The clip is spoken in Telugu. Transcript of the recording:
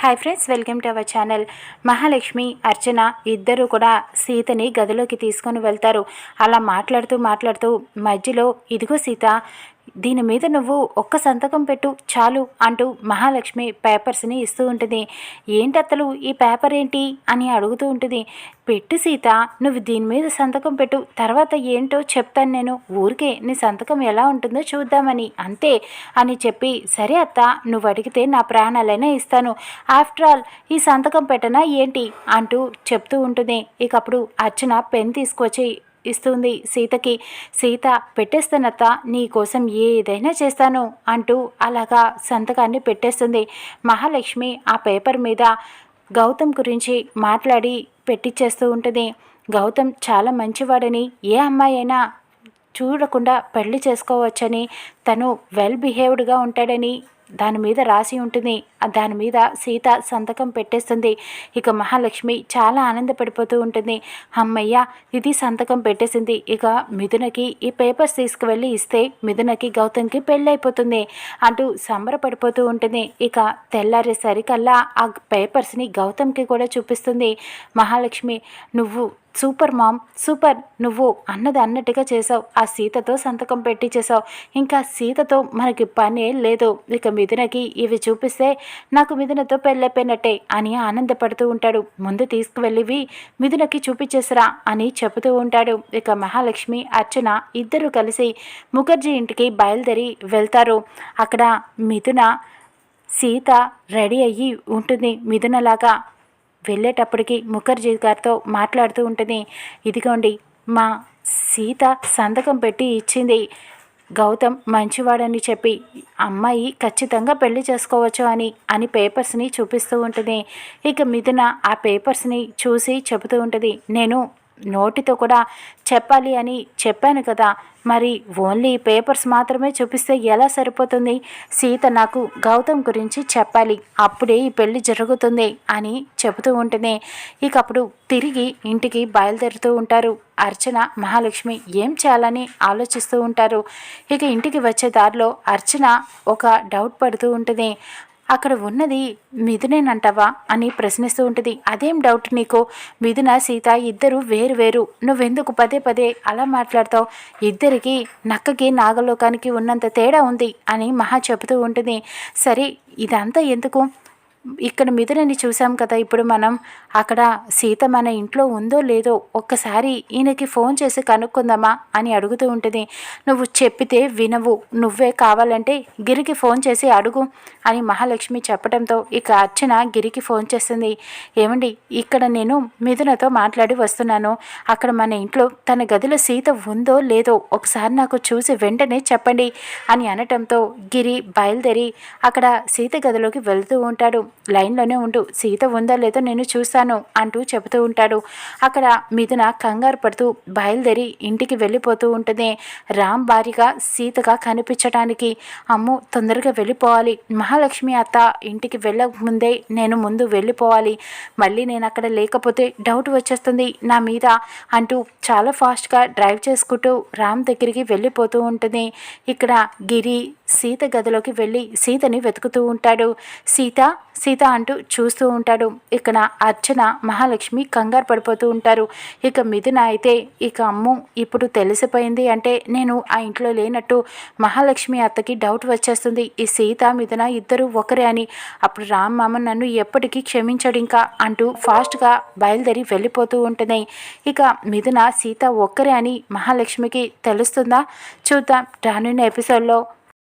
Hi friends welcome to our channel Mahalakshmi Archana ఇద్దరు కూడా సీతని గదిలోకి తీసుకొని వెళ్తారు. అలా మాట్లాడుతూ మాట్లాడుతూ మధ్యలో ఇదిగో సీత దీని మీద నువ్వు ఒక్క సంతకం పెట్టు చాలు అంటూ మహాలక్ష్మి పేపర్స్ని ఇస్తూ ఉంటుంది. ఏంటత్తలు ఈ పేపర్ ఏంటి అని అడుగుతూ ఉంటుంది. పెట్టు సీత నువ్వు దీని మీద సంతకం పెట్టు తర్వాత ఏంటో చెప్తాను నేను. ఊరికే నీ సంతకం ఎలా ఉంటుందో చూద్దామని. అంతే అని చెప్పి సరే అత్త నువ్వు అడిగితే నా ప్రాణాలైనా ఇస్తాను. ఆఫ్టర్ ఆల్ ఈ సంతకం పెట్టనా ఏంటి? అంటూ చెప్తూ ఉంటుంది. ఇకప్పుడు అర్చన పెన్ తీసుకొచ్చి ఇస్తుంది. సీతకి సీత పెట్టేస్తానత్త నీ కోసం ఏదైనా చేస్తాను అంటూ అలాగా సంతకాన్ని పెట్టేస్తుంది. మహాలక్ష్మి ఆ పేపర్ మీద గౌతమ్ గురించి మాట్లాడి పెట్టిచ్చేస్తూ ఉంటుంది. గౌతమ్ చాలా మంచివాడని ఏ అమ్మాయి అయినా చూడకుండా పెళ్ళి చేసుకోవచ్చని తను వెల్ బిహేవ్డ్గా ఉంటాడని దాని మీద రాసి ఉంటుంది. దాని మీద సీత సంతకం పెట్టేస్తుంది. ఇక మహాలక్ష్మి చాలా ఆనందపడిపోతూ ఉంటుంది. అమ్మయ్య ఇది సంతకం పెట్టేసింది. ఇక మిథునకి ఈ పేపర్స్ తీసుకువెళ్ళి ఇస్తే మిథునకి గౌతమ్కి పెళ్ళైపోతుంది అంటూ సంబరపడిపోతూ ఉంటుంది. ఇక తెల్లారేసరికల్లా ఆ పేపర్స్ని గౌతమ్కి కూడా చూపిస్తుంది. మహాలక్ష్మి నువ్వు సూపర్ మామ్ సూపర్ నువ్వు అన్నది అన్నట్టుగా చేసావు ఆ సీతతో సంతకం పెట్టి చేసావు ఇంకా సీతతో మనకి పనే లేదు. ఇక మిథునకి ఇవి చూపిస్తే నాకు మిథునతో పెళ్ళైపోయినట్టే అని ఆనందపడుతూ ఉంటాడు. ముందు తీసుకువెళ్ళివి మిథునకి చూపించేసరా అని చెబుతూ ఉంటాడు. ఇక మహాలక్ష్మి అర్చన ఇద్దరు కలిసి ముఖర్జీ ఇంటికి బయలుదేరి వెళ్తారు. అక్కడ మిథున సీత రెడీ అయ్యి ఉంటుంది. మిథునలాగా వెళ్ళేటప్పటికి ముఖర్జీ గారితో మాట్లాడుతూ ఉంటుంది ఇదిగోండి మా సీత సంతకం పెట్టి ఇచ్చింది. గౌతమ్ మంచివాడని చెప్పి అమ్మాయి ఖచ్చితంగా పెళ్ళి చేసుకోవచ్చు అని అని పేపర్స్ని చూపిస్తూ ఉంటుంది. ఇక మిథున ఆ పేపర్స్ని చూసి చెబుతూ ఉంటుంది నేను నోటితో కూడా చెప్పాలి అని చెప్పాను కదా. మరి ఓన్లీ పేపర్స్ మాత్రమే చూపిస్తే ఎలా సరిపోతుంది? సీత నాకు గౌతమ్ గురించి చెప్పాలి. అప్పుడే ఈ పెళ్ళి జరుగుతుంది అని చెబుతూ ఉంటుంది ఇక అప్పుడు తిరిగి ఇంటికి బయలుదేరుతూ ఉంటారు. అర్చన మహాలక్ష్మి ఏం చేయాలని ఆలోచిస్తూ ఉంటారు. ఇక ఇంటికి వచ్చే దారిలో అర్చన ఒక డౌట్ పడుతూ ఉంటుంది అక్కడ ఉన్నది మిథునేనంటావా అని ప్రశ్నిస్తూ ఉంటుంది. అదేం డౌట్ నీకు? మిథున సీత ఇద్దరు వేరు వేరు. నువ్వెందుకు పదే పదే అలా మాట్లాడతావు? ఇద్దరికి నక్కకి నాగలోకానికి ఉన్నంత తేడా ఉంది అని మహా చెబుతూ ఉంటుంది. సరే ఇదంతా ఎందుకు? ఇక్కడ మిథునని చూసాం కదా ఇప్పుడు మనం అక్కడ సీత మన ఇంట్లో ఉందో లేదో ఒక్కసారి ఈయనకి ఫోన్ చేసి కనుక్కుందామా అని అడుగుతూ ఉంటుంది. నువ్వు చెప్పితే వినవు నువ్వే కావాలంటే గిరికి ఫోన్ చేసి అడుగు అని మహాలక్ష్మి చెప్పడంతో ఇక అర్చన గిరికి ఫోన్ చేస్తుంది. ఏమండి ఇక్కడ నేను మిథునతో మాట్లాడి వస్తున్నాను. అక్కడ మన ఇంట్లో తన గదిలో సీత ఉందో లేదో ఒకసారి నాకు చూసి వెంటనే చెప్పండి అని అనటంతో గిరి బయలుదేరి అక్కడ సీత గదిలోకి వెళ్తూ ఉంటాడు. లైన్లోనే ఉండు. సీత ఉందా లేదో నేను చూస్తాను అంటూ చెబుతూ ఉంటాడు. అక్కడ మిథున కంగారు పడుతూ బయలుదేరి ఇంటికి వెళ్ళిపోతూ ఉంటుంది రామ్ భారీగా సీతగా కనిపించడానికి అమ్ము తొందరగా వెళ్ళిపోవాలి. మహాలక్ష్మి అత్త ఇంటికి వెళ్ళక ముందే నేను ముందు వెళ్ళిపోవాలి. మళ్ళీ నేను అక్కడ లేకపోతే డౌట్ వచ్చేస్తుంది నా మీద అంటూ చాలా ఫాస్ట్గా డ్రైవ్ చేసుకుంటూ రామ్ దగ్గరికి వెళ్ళిపోతూ ఉంటుంది ఇక్కడ గిరి సీత గదిలోకి వెళ్ళి సీతని వెతుకుతూ ఉంటాడు. సీత సీత అంటూ చూస్తూ ఉంటాడు. ఇక్కడ అర్చన మహాలక్ష్మి కంగారు పడిపోతూ ఉంటారు. ఇక మిథున అయితే ఇక అమ్ము ఇప్పుడు తెలిసిపోయింది అంటే నేను ఆ ఇంట్లో లేనట్టు మహాలక్ష్మి అత్తకి డౌట్ వచ్చేస్తుంది. ఈ సీత మిథున ఇద్దరు ఒకరే అని. అప్పుడు రామ్ మామ నన్ను ఎప్పటికీ క్షమించడు ఇంకా అంటూ ఫాస్ట్గా బయలుదేరి వెళ్ళిపోతూ ఉంటుంది. ఇక మిథున సీత ఒక్కరే అని మహాలక్ష్మికి తెలుస్తుందా? చూద్దాం. రానున్న ఎపిసోడ్లో